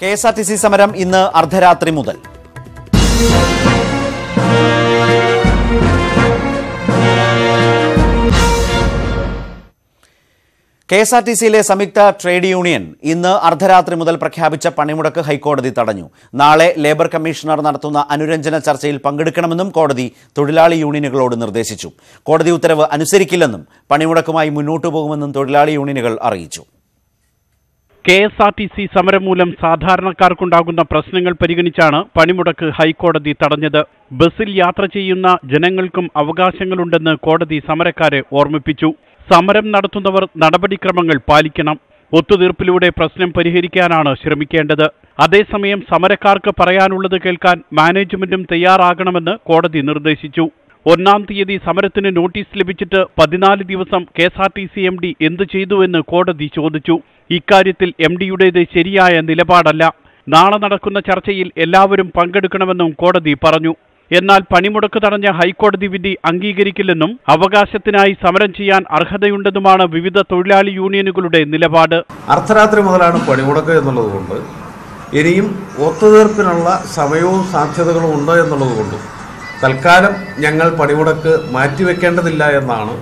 K S R T C സമരം ഇന്ന് അർദ്ധരാത്രി മുതൽ. കെ എസ് ആർ ടി സിയിലെ സംയുക്ത ട്രേഡ് യൂണിയൻ ഇന്ന് അർദ്ധരാത്രി മുതൽ പ്രഖ്യാപിച്ച പണിമുടക്ക് ഹൈക്കോടതി തടഞ്ഞു. നാളെ ലേബർ കമ്മീഷണർ നടത്തുന്ന അനുരഞ്ജന ചർച്ചയിൽ പങ്കെടുക്കണമെന്നും കോടതി തൊഴിലാളി യൂണിയനുകളോട് നിർദ്ദേശിച്ചു. കോടതി ഉത്തരവ് അനുസരിക്കില്ലെന്നും പണിമുടക്കുമായി മുന്നോട്ടു പോകുമെന്നും തൊഴിലാളി യൂണിയനുകൾ അറിയിച്ചു. K S R T C സമരം മൂലം സാധാരണക്കാർക്കുണ്ടാകുന്ന പ്രശ്നങ്ങൾ പരിഗണിച്ചാണ് പണിമുടക്ക് ഹൈക്കോടതി തടഞ്ഞത്. ബസിൽ യാത്ര ചെയ്യുന്ന ജനങ്ങൾക്കും അവകാശങ്ങളുണ്ടെന്ന് കോടതി സമരക്കാരെ ഓർമ്മിപ്പിച്ചു. സമരം നടത്തുന്നവർ നടപടിക്രമങ്ങൾ പാലിക്കണം. ഒത്തുതീർപ്പിലൂടെ പ്രശ്നം പരിഹരിക്കാനാണ് ശ്രമിക്കേണ്ടത്. അതേസമയം സമരക്കാർക്ക് പറയാനുള്ളത് കേൾക്കാൻ മാനേജ്മെന്റും തയ്യാറാകണമെന്ന് കോടതി നിർദ്ദേശിച്ചു. ഒന്നാം തീയതി സമരത്തിന് നോട്ടീസ് ലഭിച്ചിട്ട് പതിനാല് ദിവസം K S R T C M D എന്ത് ചെയ്തുവെന്ന് കോടതി ചോദിച്ചു. ഇക്കാര്യത്തിൽ എം ഡിയുടേത് ശരിയായ നിലപാടല്ല. നാളെ നടക്കുന്ന ചർച്ചയിൽ എല്ലാവരും പങ്കെടുക്കണമെന്നും കോടതി പറഞ്ഞു. എന്നാൽ പണിമുടക്ക് തടഞ്ഞ ഹൈക്കോടതി വിധി അംഗീകരിക്കില്ലെന്നും അവകാശത്തിനായി സമരം ചെയ്യാൻ അർഹതയുണ്ടെന്നുമാണ് വിവിധ തൊഴിലാളി യൂണിയനുകളുടെ നിലപാട്. അർദ്ധരാത്രി മുതലാണ് പണിമുടക്ക് എന്നുള്ളത് കൊണ്ട് ഇനിയും ഒത്തുതീർപ്പിനുള്ള സമയവും സാധ്യതകളും ഉണ്ട് എന്നുള്ളത് കൊണ്ട്. തൽക്കാലം ഞങ്ങൾ പണിമുടക്ക് മാറ്റിവെക്കേണ്ടതില്ല എന്നാണ്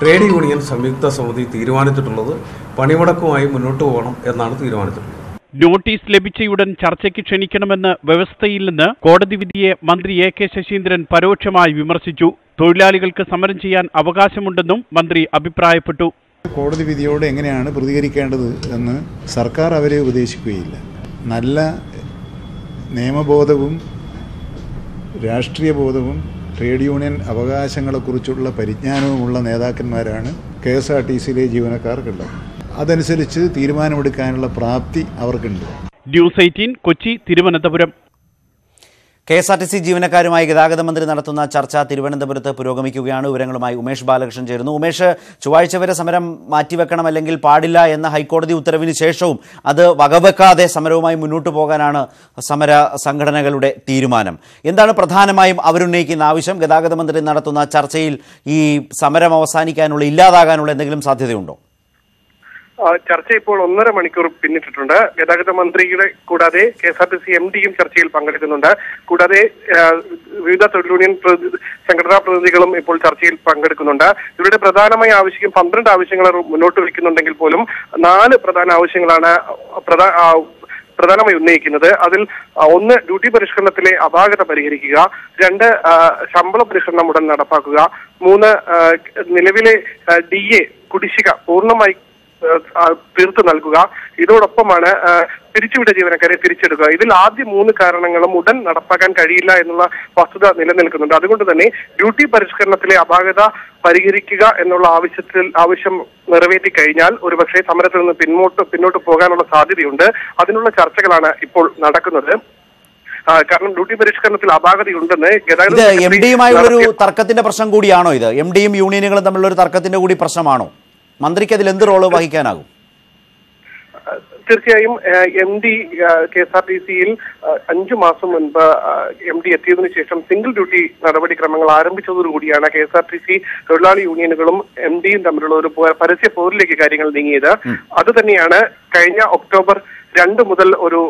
ട്രേഡ് യൂണിയൻ സംയുക്ത സമിതി തീരുമാനിച്ചിട്ടുള്ളത്. പണിമുടക്കുമായി മുന്നോട്ട് പോകണം എന്നാണ് തീരുമാനിച്ചിട്ടുള്ളത്. നോട്ടീസ് ലഭിച്ചയുടൻ ചർച്ചയ്ക്ക് ക്ഷണിക്കണമെന്ന് വ്യവസ്ഥയിൽ നിന്ന് കോടതി വിധിയെ മന്ത്രി എ കെ ശശീന്ദ്രൻ പരോക്ഷമായി വിമർശിച്ചു. തൊഴിലാളികൾക്ക് സമരം ചെയ്യാൻ അവകാശമുണ്ടെന്നും മന്ത്രി അഭിപ്രായപ്പെട്ടു. കോടതി വിധിയോട് എങ്ങനെയാണ് പ്രതികരിക്കേണ്ടത് എന്ന് സർക്കാർ അവരെ ഉപദേശിക്കുകയില്ല. നല്ല നിയമബോധവും രാഷ്ട്രീയ ബോധവും ട്രേഡ് യൂണിയൻ അവകാശങ്ങളെക്കുറിച്ചുള്ള പരിജ്ഞാനവുമുള്ള നേതാക്കന്മാരാണ് കെ എസ് ആർ ടി സിയിലെ ജീവനക്കാർക്കുള്ളത്. അതനുസരിച്ച് തീരുമാനമെടുക്കാനുള്ള പ്രാപ്തി അവർക്കുണ്ട്. News eighteen Kochi Thiruvananthapuram. K S R T C ജീവനക്കാരുമായി ഗതാഗത മന്ത്രി നടത്തുന്ന ചർച്ച തിരുവനന്തപുരത്ത് പുരോഗമിക്കുകയാണ്. വിവരങ്ങളുമായി ഉമേഷ് ബാലകൃഷ്ണൻ ചേരുന്നു. ഉമേഷ് ചൊവ്വാഴ്ച വരെ സമരം മാറ്റിവെക്കണം അല്ലെങ്കിൽ പാടില്ല എന്ന ഹൈക്കോടതി ഉത്തരവിന് ശേഷവും അത് വകവെക്കാതെ സമരവുമായി മുന്നോട്ട് പോകാനാണ് സമര സംഘടനകളുടെ തീരുമാനം. എന്താണ് പ്രധാനമായും അവരുന്നയിക്കുന്ന ആവശ്യം? ഗതാഗത മന്ത്രി നടത്തുന്ന ചർച്ചയിൽ ഈ സമരം അവസാനിക്കാനുള്ള ഇല്ലാതാകാനുള്ള എന്തെങ്കിലും സാധ്യതയുണ്ടോ? ചർച്ച ഇപ്പോൾ ഒന്നര മണിക്കൂർ പിന്നിട്ടിട്ടുണ്ട്. ഗതാഗത മന്ത്രിയുടെ കൂടാതെ K S R T C M ഡിയും ചർച്ചയിൽ പങ്കെടുക്കുന്നുണ്ട്. കൂടാതെ വിവിധ തൊഴിൽ യൂണിയൻ സംഘടനാ പ്രതിനിധികളും ഇപ്പോൾ ചർച്ചയിൽ പങ്കെടുക്കുന്നുണ്ട്. ഇവരുടെ പ്രധാനമായ ആവശ്യം പന്ത്രണ്ട് ആവശ്യങ്ങൾ മുന്നോട്ട് വയ്ക്കുന്നുണ്ടെങ്കിൽ പോലും നാല് പ്രധാന ആവശ്യങ്ങളാണ് പ്രധാ പ്രധാനമായി ഉന്നയിക്കുന്നത്. അതിൽ ഒന്ന് ഡ്യൂട്ടി പരിഷ്കരണത്തിലെ അപാകത പരിഹരിക്കുക രണ്ട് ശമ്പള പരിഷ്കരണം ഉടൻ നടപ്പാക്കുക മൂന്ന് നിലവിലെ ഡി എ കുടിശ്ശിക പൂർണമായി തീർത്തു നൽകുക. ഇതോടൊപ്പമാണ് പിരിച്ചുവിട്ട ജീവനക്കാരെ തിരിച്ചെടുക്കുക. ഇതിൽ ആദ്യ മൂന്ന് കാരണങ്ങളും ഉടൻ നടപ്പാക്കാൻ കഴിയില്ല എന്നുള്ള വസ്തുത നിലനിൽക്കുന്നുണ്ട്. അതുകൊണ്ട് തന്നെ ഡ്യൂട്ടി പരിഷ്കരണത്തിലെ അപാകത പരിഹരിക്കുക എന്നുള്ള ആവശ്യത്തിൽ ആവശ്യം നിറവേറ്റി കഴിഞ്ഞാൽ ഒരുപക്ഷെ സമരത്തിൽ നിന്ന് പിന്നോട്ട് പിന്നോട്ട് പോകാനുള്ള സാധ്യതയുണ്ട്. അതിനുള്ള ചർച്ചകളാണ് ഇപ്പോൾ നടക്കുന്നത്. കാരണം ഡ്യൂട്ടി പരിഷ്കരണത്തിൽ അപാകതയുണ്ടെന്ന് ഗതാഗത എം ഡിയുമായുള്ള ഒരു തർക്കത്തിന്റെ പ്രശ്നം കൂടിയാണോ ഇത്? എം ഡിയും യൂണിയനുകളും തമ്മിലുള്ള ഒരു തർക്കത്തിന്റെ കൂടി പ്രശ്നമാണോ? മന്ത്രിക്ക് അതിൽ എന്ത് റോൾ വഹിക്കാനാകും? തീർച്ചയായും M D K S R T സിയിൽ അഞ്ചു മാസം മുൻപ് എം ഡി എത്തിയതിനു ശേഷം സിംഗിൾ ഡ്യൂട്ടി നടപടിക്രമങ്ങൾ ആരംഭിച്ചതോടുകൂടിയാണ് K S R T C തൊഴിലാളി യൂണിയനുകളും എം ഡിയും തമ്മിലുള്ള ഒരു പരസ്യ പോരിലേക്ക് കാര്യങ്ങൾ നീങ്ങിയത്. അത് തന്നെയാണ് കഴിഞ്ഞ ഒക്ടോബർ രണ്ട് മുതൽ ഒരു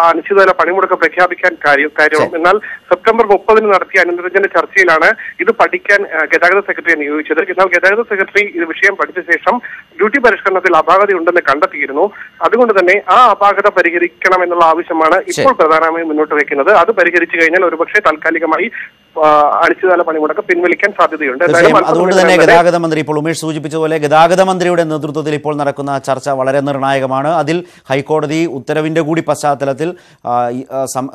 അനിശ്ചിതകാല പണിമുടക്ക് പ്രഖ്യാപിക്കാൻ കാര്യം കാര്യവും. എന്നാൽ സെപ്റ്റംബർ മുപ്പതിന് നടത്തിയ അനുരഞ്ജന ചർച്ചയിലാണ് ഇത് പഠിക്കാൻ ഗതാഗത സെക്രട്ടറിയെ നിയോഗിച്ചത്. എന്നാൽ ഗതാഗത സെക്രട്ടറി ഇത് വിഷയം പഠിച്ച ശേഷം ഡ്യൂട്ടി പരിഷ്കരണത്തിൽ അപാകതയുണ്ടെന്ന് കണ്ടെത്തിയിരുന്നു. അതുകൊണ്ട് തന്നെ ആ അപാകത പരിഹരിക്കണം എന്നുള്ള ആവശ്യമാണ് ഇപ്പോൾ പ്രധാനമായും മുന്നോട്ട് വയ്ക്കുന്നത്. അത് പരിഹരിച്ചു കഴിഞ്ഞാൽ ഒരുപക്ഷെ താൽക്കാലികമായി അനിശ്ചിതകാല പണിമുടക്ക് പിൻവലിക്കാൻ സാധ്യതയുണ്ട്. അതുകൊണ്ട് തന്നെ തന്നെ ഗതാഗത മന്ത്രി ഇപ്പോൾ ഉമേഷ് സൂചിപ്പിച്ചതുപോലെ ഗതാഗത മന്ത്രിയുടെ നേതൃത്വത്തിൽ ഇപ്പോൾ നടക്കുന്ന ചർച്ച വളരെ നിർണായകമാണ്. അതിൽ ഹൈക്കോടതി ഉത്തരവിന്റെ കൂടി പശ്ചാത്തലത്തിൽ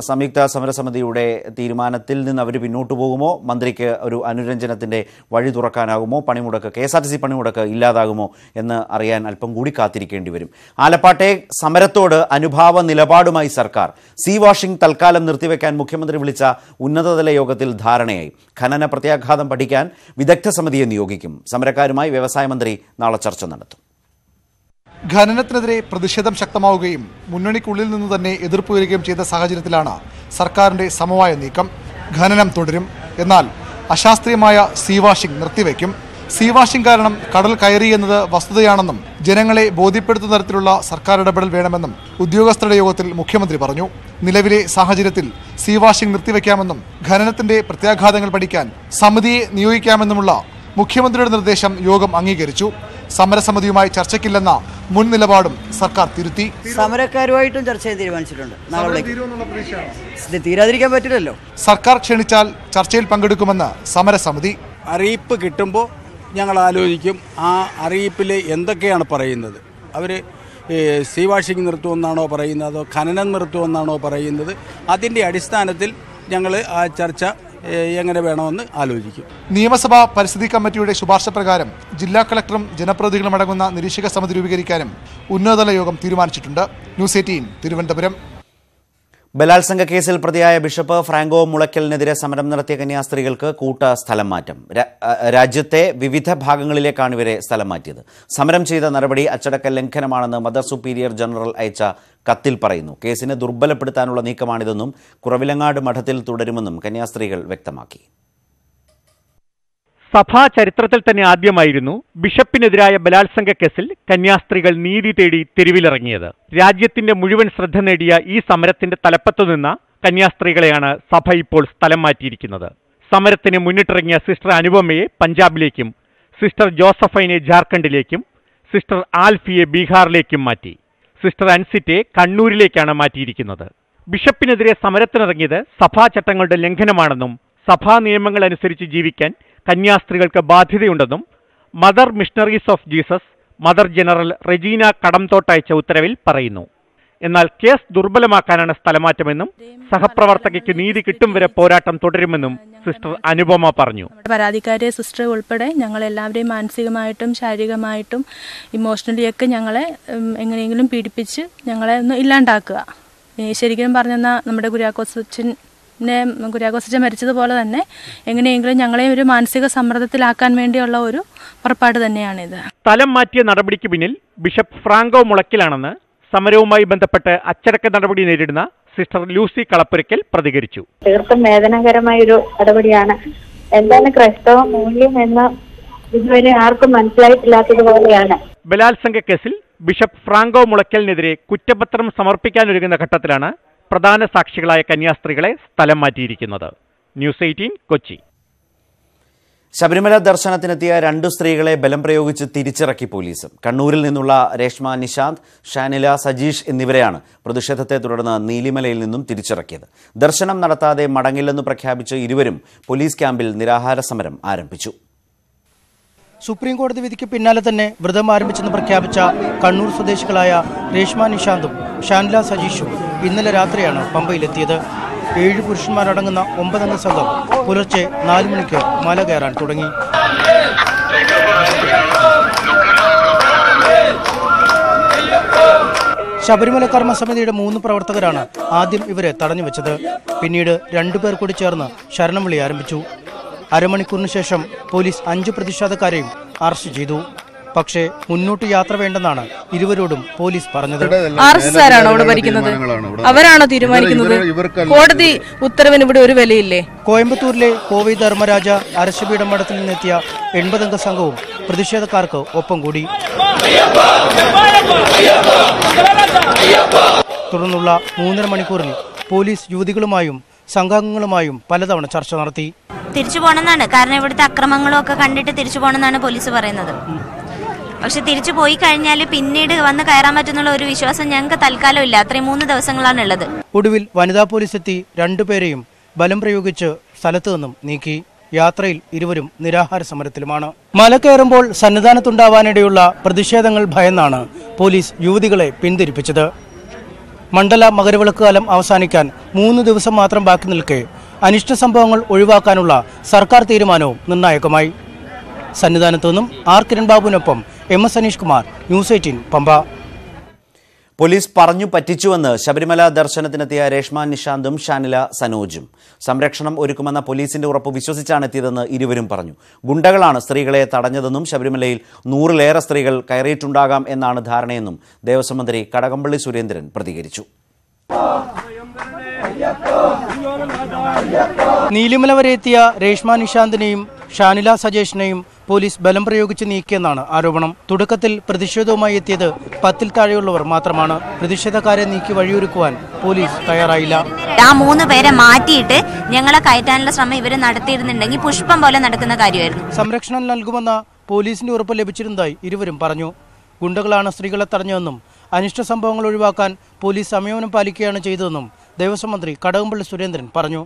സംയുക്ത സമരസമിതിയുടെ തീരുമാനത്തിൽ നിന്ന് അവർ പിന്നോട്ട് പോകുമോ? മന്ത്രിക്ക് ഒരു അനുരഞ്ജനത്തിന്റെ വഴി തുറക്കാനാകുമോ? പണിമുടക്ക് K S R T C പണിമുടക്ക് ഇല്ലാതാകുമോ എന്ന് അറിയാൻ അല്പം കൂടി കാത്തിരിക്കേണ്ടി വരും. ആലപ്പാട്ടെ സമരത്തോട് അനുഭാവ നിലപാടുമായി സർക്കാർ. സി വാഷിംഗ് തൽക്കാലം നിർത്തിവെക്കാൻ മുഖ്യമന്ത്രി വിളിച്ച ഉന്നതതല യോഗത്തിൽ ധാരണയായി. ഖനന പ്രത്യാഘാതം പഠിക്കാൻ വിദഗ്ധ സമിതിയെ നിയോഗിക്കും. സമരക്കാരുമായി വ്യവസായ മന്ത്രി നാളെ ചർച്ച നടത്തും. ഖനനത്തിനെതിരെ പ്രതിഷേധം ശക്തമാവുകയും മുന്നണിക്കുള്ളിൽ നിന്ന് തന്നെ എതിർപ്പ് വരികയും ചെയ്ത സാഹചര്യത്തിലാണ് സർക്കാരിന്റെ സമവായ നീക്കം. ഖനനം തുടരും. എന്നാൽ അശാസ്ത്രീയമായ സീ വാഷിംഗ് നിർത്തിവെക്കും സീ വാഷിംഗ് കാരണം കടൽ കയറി എന്നത് വസ്തുതയാണെന്നും ജനങ്ങളെ ബോധ്യപ്പെടുത്തുന്ന തരത്തിലുള്ള സർക്കാർ ഇടപെടൽ വേണമെന്നും ഉദ്യോഗസ്ഥരുടെ യോഗത്തിൽ മുഖ്യമന്ത്രി പറഞ്ഞു. നിലവിലെ സാഹചര്യത്തിൽ സീ വാഷിംഗ് നിർത്തിവെക്കാമെന്നും ഖനനത്തിന്റെ പ്രത്യാഘാതങ്ങൾ പഠിക്കാൻ സമിതിയെ നിയോഗിക്കാമെന്നുമുള്ള മുഖ്യമന്ത്രിയുടെ നിർദ്ദേശം യോഗം അംഗീകരിച്ചു. സമരസമിതിയുമായി ചർച്ചയ്ക്കില്ലെന്ന മുൻ നിലപാടും സർക്കാർ തിരുത്തി. സമരക്കാരുമായിട്ടും ചർച്ച ചെയ്ത് തീരുമാനിച്ചിട്ടുണ്ട്. തീരാതിരിക്കാൻ പറ്റില്ലല്ലോ. സർക്കാർ ക്ഷണിച്ചാൽ ചർച്ചയിൽ പങ്കെടുക്കുമെന്ന് സമരസമിതി. അറിയിപ്പ് കിട്ടുമ്പോൾ ഞങ്ങൾ ആലോചിക്കും ആ അറിയിപ്പിൽ എന്തൊക്കെയാണ് പറയുന്നത്? അവർ സീ വാഷിംഗ് നിർത്തുമെന്നാണോ പറയുന്നത്? അതോ ഖനനം നിർത്തുമെന്നാണോ പറയുന്നത്? അതിന്റെ അടിസ്ഥാനത്തിൽ ഞങ്ങൾ ആ ചർച്ച എങ്ങനെ വേണമെന്ന് ആലോചിക്കും. നിയമസഭാ പരിസ്ഥിതി കമ്മിറ്റിയുടെ ശുപാർശ പ്രകാരം ജില്ലാ കളക്ടറും ജനപ്രതിനിധികളും അടങ്ങുന്ന നിരീക്ഷക സമിതി രൂപീകരിക്കാനും ഉന്നതതല യോഗം തീരുമാനിച്ചിട്ടുണ്ട്. News eighteen Thiruvananthapuram. ബലാത്സംഗ കേസിൽ പ്രതിയായ ബിഷപ്പ് ഫ്രാങ്കോ മുളയ്ക്കലിനെതിരെ സമരം നടത്തിയ കന്യാസ്ത്രീകൾക്ക് കൂട്ട സ്ഥലം മാറ്റം. രാജ്യത്തെ വിവിധ ഭാഗങ്ങളിലേക്കാണ് ഇവരെ സ്ഥലം മാറ്റിയത്. സമരം ചെയ്ത നടപടി അച്ചടക്ക ലംഘനമാണെന്ന് മദർ സുപ്പീരിയർ ജനറൽ അയച്ച കത്തിൽ പറയുന്നു. കേസിനെ ദുർബലപ്പെടുത്താനുള്ള നീക്കമാണിതെന്നും കുറവിലങ്ങാട് മഠത്തിൽ തുടരുമെന്നും കന്യാസ്ത്രീകൾ വ്യക്തമാക്കി. സഭാ ചരിത്രത്തിൽ തന്നെ ആദ്യമായിരുന്നു ബിഷപ്പിനെതിരായ ബലാത്സംഗ കേസിൽ കന്യാസ്ത്രീകൾ നീതി തേടി തെരുവിലിറങ്ങിയത്. രാജ്യത്തിന്റെ മുഴുവൻ ശ്രദ്ധ നേടിയ ഈ സമരത്തിന്റെ തലപ്പത്തു നിന്ന കന്യാസ്ത്രീകളെയാണ് സഭ ഇപ്പോൾ സ്ഥലം മാറ്റിയിരിക്കുന്നത്. സമരത്തിന് മുന്നിട്ടിറങ്ങിയ സിസ്റ്റർ അനുപമയെ പഞ്ചാബിലേക്കും സിസ്റ്റർ ജോസഫൈനെ ജാർഖണ്ഡിലേക്കും സിസ്റ്റർ ആൽഫിയെ ബീഹാറിലേക്കും മാറ്റി. സിസ്റ്റർ അൻസിറ്റെ കണ്ണൂരിലേക്കാണ് മാറ്റിയിരിക്കുന്നത്. ബിഷപ്പിനെതിരെ സമരത്തിനിറങ്ങിയത് സഭാ ചട്ടങ്ങളുടെ ലംഘനമാണെന്നും സഭാ നിയമങ്ങൾ അനുസരിച്ച് ജീവിക്കാൻ കന്യാസ്ത്രീകൾക്ക് ബാധ്യതയുണ്ടെന്നും mother missionaries of Jesus mother general Regina കടംതോട്ടയച്ച ഉത്തരവിൽ പറയുന്നു. എന്നാൽ കേസ് ദുർബലമാക്കാനാണ് സ്ഥലമാറ്റമെന്നും സഹപ്രവർത്തകയ്ക്ക് നീതി കിട്ടും വരെ പോരാട്ടം തുടരുമെന്നും സിസ്റ്റർ അനുപമ പറഞ്ഞു. പരാതിക്കാരെ സിസ്റ്റർ ഉൾപ്പെടെ ഞങ്ങൾ എല്ലാവരെയും മാനസികമായിട്ടും ശാരീരികമായിട്ടും ഇമോഷണലി ഒക്കെ ഞങ്ങളെ എങ്ങനെയെങ്കിലും പീഡിപ്പിച്ച് ഞങ്ങളെ ഒന്ന് ഇല്ലാണ്ടാക്കുക. ശരിക്കും പറഞ്ഞെന്ന നമ്മുടെ കുര്യാക്കോസച്ചൻ മരിച്ചതുപോലെ തന്നെ എങ്ങനെയെങ്കിലും ഞങ്ങളെ ഒരു മാനസിക സമ്മർദ്ദത്തിലാക്കാൻ വേണ്ടിയുള്ള ഒരു പുറപ്പാട് തന്നെയാണിത്. സ്ഥലം മാറ്റിയ നടപടിക്ക് പിന്നിൽ ബിഷപ്പ് ഫ്രാങ്കോ മുളക്കിലാണെന്ന് സമരവുമായി ബന്ധപ്പെട്ട് അച്ചടക്ക നടപടി നേരിടുന്ന സിസ്റ്റർ ലൂസി കളപ്പുരയ്ക്കൽ പ്രതികരിച്ചു. തീർത്തും വേദനകരമായ ഒരു നടപടിയാണ്. എന്താണ് ക്രൈസ്തവ മൂല്യം എന്ന് ഇതുവരെ ആർക്കും മനസ്സിലായിട്ടില്ലാത്തതുപോലെയാണ് ബലാത്സംഗ കേസിൽ ബിഷപ്പ് ഫ്രാങ്കോ മുളയ്ക്കലിനെതിരെ കുറ്റപത്രം സമർപ്പിക്കാനൊരുങ്ങുന്ന ഘട്ടത്തിലാണ് പ്രധാന സാക്ഷികളായ കന്യാസ്ത്രീകളെ സ്ഥലം മാറ്റിയിരിക്കുന്നത്. News eighteen Kochi. ശബരിമല ദർശനത്തിനെത്തിയ രണ്ട് സ്ത്രീകളെ ബലം പ്രയോഗിച്ച് തിരിച്ചിറക്കി പോലീസ്. കണ്ണൂരിൽ നിന്നുള്ള രേഷ്മ നിശാന്ത് ഷാനില സജീഷ് എന്നിവരെയാണ് പ്രതിഷേധത്തെ തുടർന്ന് നീലിമലയിൽ നിന്നും തിരിച്ചിറക്കിയത്. ദർശനം നടത്താതെ മടങ്ങില്ലെന്ന് പ്രഖ്യാപിച്ച് ഇരുവരും പോലീസ് ക്യാമ്പിൽ നിരാഹാര സമരം ആരംഭിച്ചു. സുപ്രീം കോടതി വിധിക്ക് പിന്നാലെ തന്നെ വ്രതം ആരംഭിച്ചെന്ന് പ്രഖ്യാപിച്ച കണ്ണൂർ സ്വദേശികളായ രേഷ്മ നിശാന്തും ഷാനില സജീഷും ഇന്നലെ രാത്രിയാണ് പമ്പയിലെത്തിയത്. ഏഴ് പുരുഷന്മാരടങ്ങുന്ന ഒമ്പതംഗ സംഘം പുലർച്ചെ നാലു മണിക്ക് മല കയറാൻ തുടങ്ങി. ശബരിമല കർമ്മസമിതിയുടെ മൂന്ന് പ്രവർത്തകരാണ് ആദ്യം ഇവരെ തടഞ്ഞു വെച്ചത് പിന്നീട് രണ്ടുപേർ കൂടി ചേർന്ന് ശരണം വിളി ആരംഭിച്ചു. അരമണിക്കൂറിന് ശേഷം പോലീസ് അഞ്ചു പ്രതിഷേധക്കാരെയും അറസ്റ്റ് ചെയ്തു. പക്ഷേ മുന്നോട്ട് യാത്ര വേണ്ടെന്നാണ് ഇരുവരോടും പോലീസ് പറഞ്ഞത്. ആർ എസ് ആരാണോ ഇവിടെ ഭരിക്കുന്നത്? അവരാണോ തീരുമാനിക്കുന്നത്? കോടതി ഉത്തരവിന് ഇവിടെ ഒരു വിലയില്ലേ? കോയമ്പത്തൂരിലെ കോവി ധർമ്മരാജ അരശപീഠ മഠത്തിൽ നിന്നെത്തിയ എൺപതംഗ സംഘവും പ്രതിഷേധക്കാർക്ക് ഒപ്പം കൂടി. തുടർന്നുള്ള മൂന്നര മണിക്കൂറിൽ പോലീസ് യുവതികളുമായും സംഘാംഗങ്ങളുമായും പലതവണ ചർച്ച നടത്തി. തിരിച്ചു പോകണമെന്നാണ്. കാരണം ഇവിടുത്തെ അക്രമങ്ങളും ഒക്കെ കണ്ടിട്ട് തിരിച്ചു പോകണമെന്നാണ് പോലീസ് പറയുന്നത്. പക്ഷെ തിരിച്ചു പോയി കഴിഞ്ഞാൽ പിന്നീട് വന്ന് കയറാൻ പറ്റുന്നുള്ള ഒരു വിശ്വാസം ഞങ്ങൾക്ക് തൽക്കാലം ഇല്ല. അത്രയും മൂന്ന് ദിവസങ്ങളാണ് ഉള്ളത്. ഒടുവിൽ വനിതാ പോലീസ് എത്തി രണ്ടുപേരെയും ബലം പ്രയോഗിച്ച് സ്ഥലത്തു നിന്നും നീക്കി. യാത്രയിൽ ഇരുവരും നിരാഹാര സമരത്തിലുമാണ്. മല കയറുമ്പോൾ സന്നിധാനത്തുണ്ടാവാനിടയുള്ള പ്രതിഷേധങ്ങൾ ഭയന്നാണ് പോലീസ് യുവതികളെ പിന്തിരിപ്പിച്ചത്. മണ്ഡല മകരവിളക്ക് കാലം അവസാനിക്കാൻ മൂന്ന് ദിവസം മാത്രം ബാക്കി നിൽക്കെ അനിഷ്ട സംഭവങ്ങൾ ഒഴിവാക്കാനുള്ള സർക്കാർ തീരുമാനവും നിർണായകമായി. സന്നിധാനത്തു നിന്നും R. Kiran ബാബുവിനൊപ്പം M S Aneesh Kumar news eighteen Pamba. Police പറഞ്ഞു പറ്റിച്ചുവെന്ന് ശബരിമല ദർശനത്തിനെത്തിയ രേഷ്മ നിഷാന്തും ഷാനില സനോജും. സംരക്ഷണം ഒരുക്കുമെന്ന പോലീസിന്റെ ഉറപ്പ് വിശ്വസിച്ചാണ് എത്തിയതെന്ന് ഇരുവരും പറഞ്ഞു. ഗുണ്ടകളാണ് സ്ത്രീകളെ തടഞ്ഞതെന്നും ശബരിമലയിൽ നൂറിലേറെ സ്ത്രീകൾ കയറിയിട്ടുണ്ടാകാം എന്നാണ് ധാരണയെന്നും ദേവസ്വം മന്ത്രി കടകംപള്ളി സുരേന്ദ്രൻ പ്രതികരിച്ചു. നീലിമല വരെ എത്തിയ രേഷ്മ നിഷാന്തിനെയും ഷാനില സജേഷിനെയും പോലീസ് ബലം പ്രയോഗിച്ച് നീക്കിയെന്നാണ് ആരോപണം. തുടക്കത്തിൽ പ്രതിഷേധവുമായി എത്തിയത് പത്തിൽ താഴെയുള്ളവർ മാത്രമാണ്. പ്രതിഷേധക്കാരെ നീക്കി വഴിയൊരുക്കുവാൻ പോലീസ് തയ്യാറായില്ല. ആ മൂന്ന് പേരെ മാറ്റിയിട്ട് ഞങ്ങളെ കയറ്റാനുള്ള ശ്രമം ഇവർ നടത്തിയിരുന്നുണ്ടെങ്കിൽ പുഷ്പം പോലെ നടക്കുന്ന കാര്യമായിരുന്നു. സംരക്ഷണം നൽകുമെന്ന പോലീസിന്റെ ഉറപ്പ് ലഭിച്ചിരുന്നതായി ഇരുവരും പറഞ്ഞു. ഗുണ്ടകളാണ് സ്ത്രീകളെ തടഞ്ഞതെന്നും അനിഷ്ട സംഭവങ്ങൾ ഒഴിവാക്കാൻ പോലീസ് സംയമനം പാലിക്കുകയാണ് ചെയ്തതെന്നും ദേവസ്വം മന്ത്രി കടകംപള്ളി സുരേന്ദ്രൻ പറഞ്ഞു.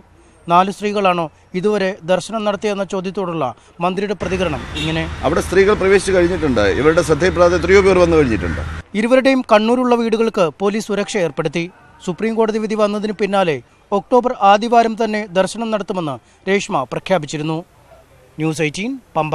നാല് സ്ത്രീകളാണോ ഇതുവരെ ദർശനം നടത്തിയെന്ന ചോദ്യത്തോടുള്ള മന്ത്രിയുടെ പ്രതികരണം. ഇങ്ങനെ അവിടെ സ്ത്രീകൾ പ്രവേശിച്ചു കഴിഞ്ഞിട്ടുണ്ട്. ഇവരുടെ ശ്രദ്ധയിൽപ്പെടാതെ എത്രയോ പേർ വന്നു കഴിഞ്ഞിട്ടുണ്ട്. ഇരുവരുടെയും കണ്ണൂരുള്ള വീടുകൾക്ക് പോലീസ് സുരക്ഷ ഏർപ്പെടുത്തി. സുപ്രീം കോടതി വിധി വന്നതിന് പിന്നാലെ ഒക്ടോബർ ആദ്യവാരം തന്നെ ദർശനം നടത്തുമെന്ന് രേഷ്മ പ്രഖ്യാപിച്ചിരുന്നു. News eighteen Pamba.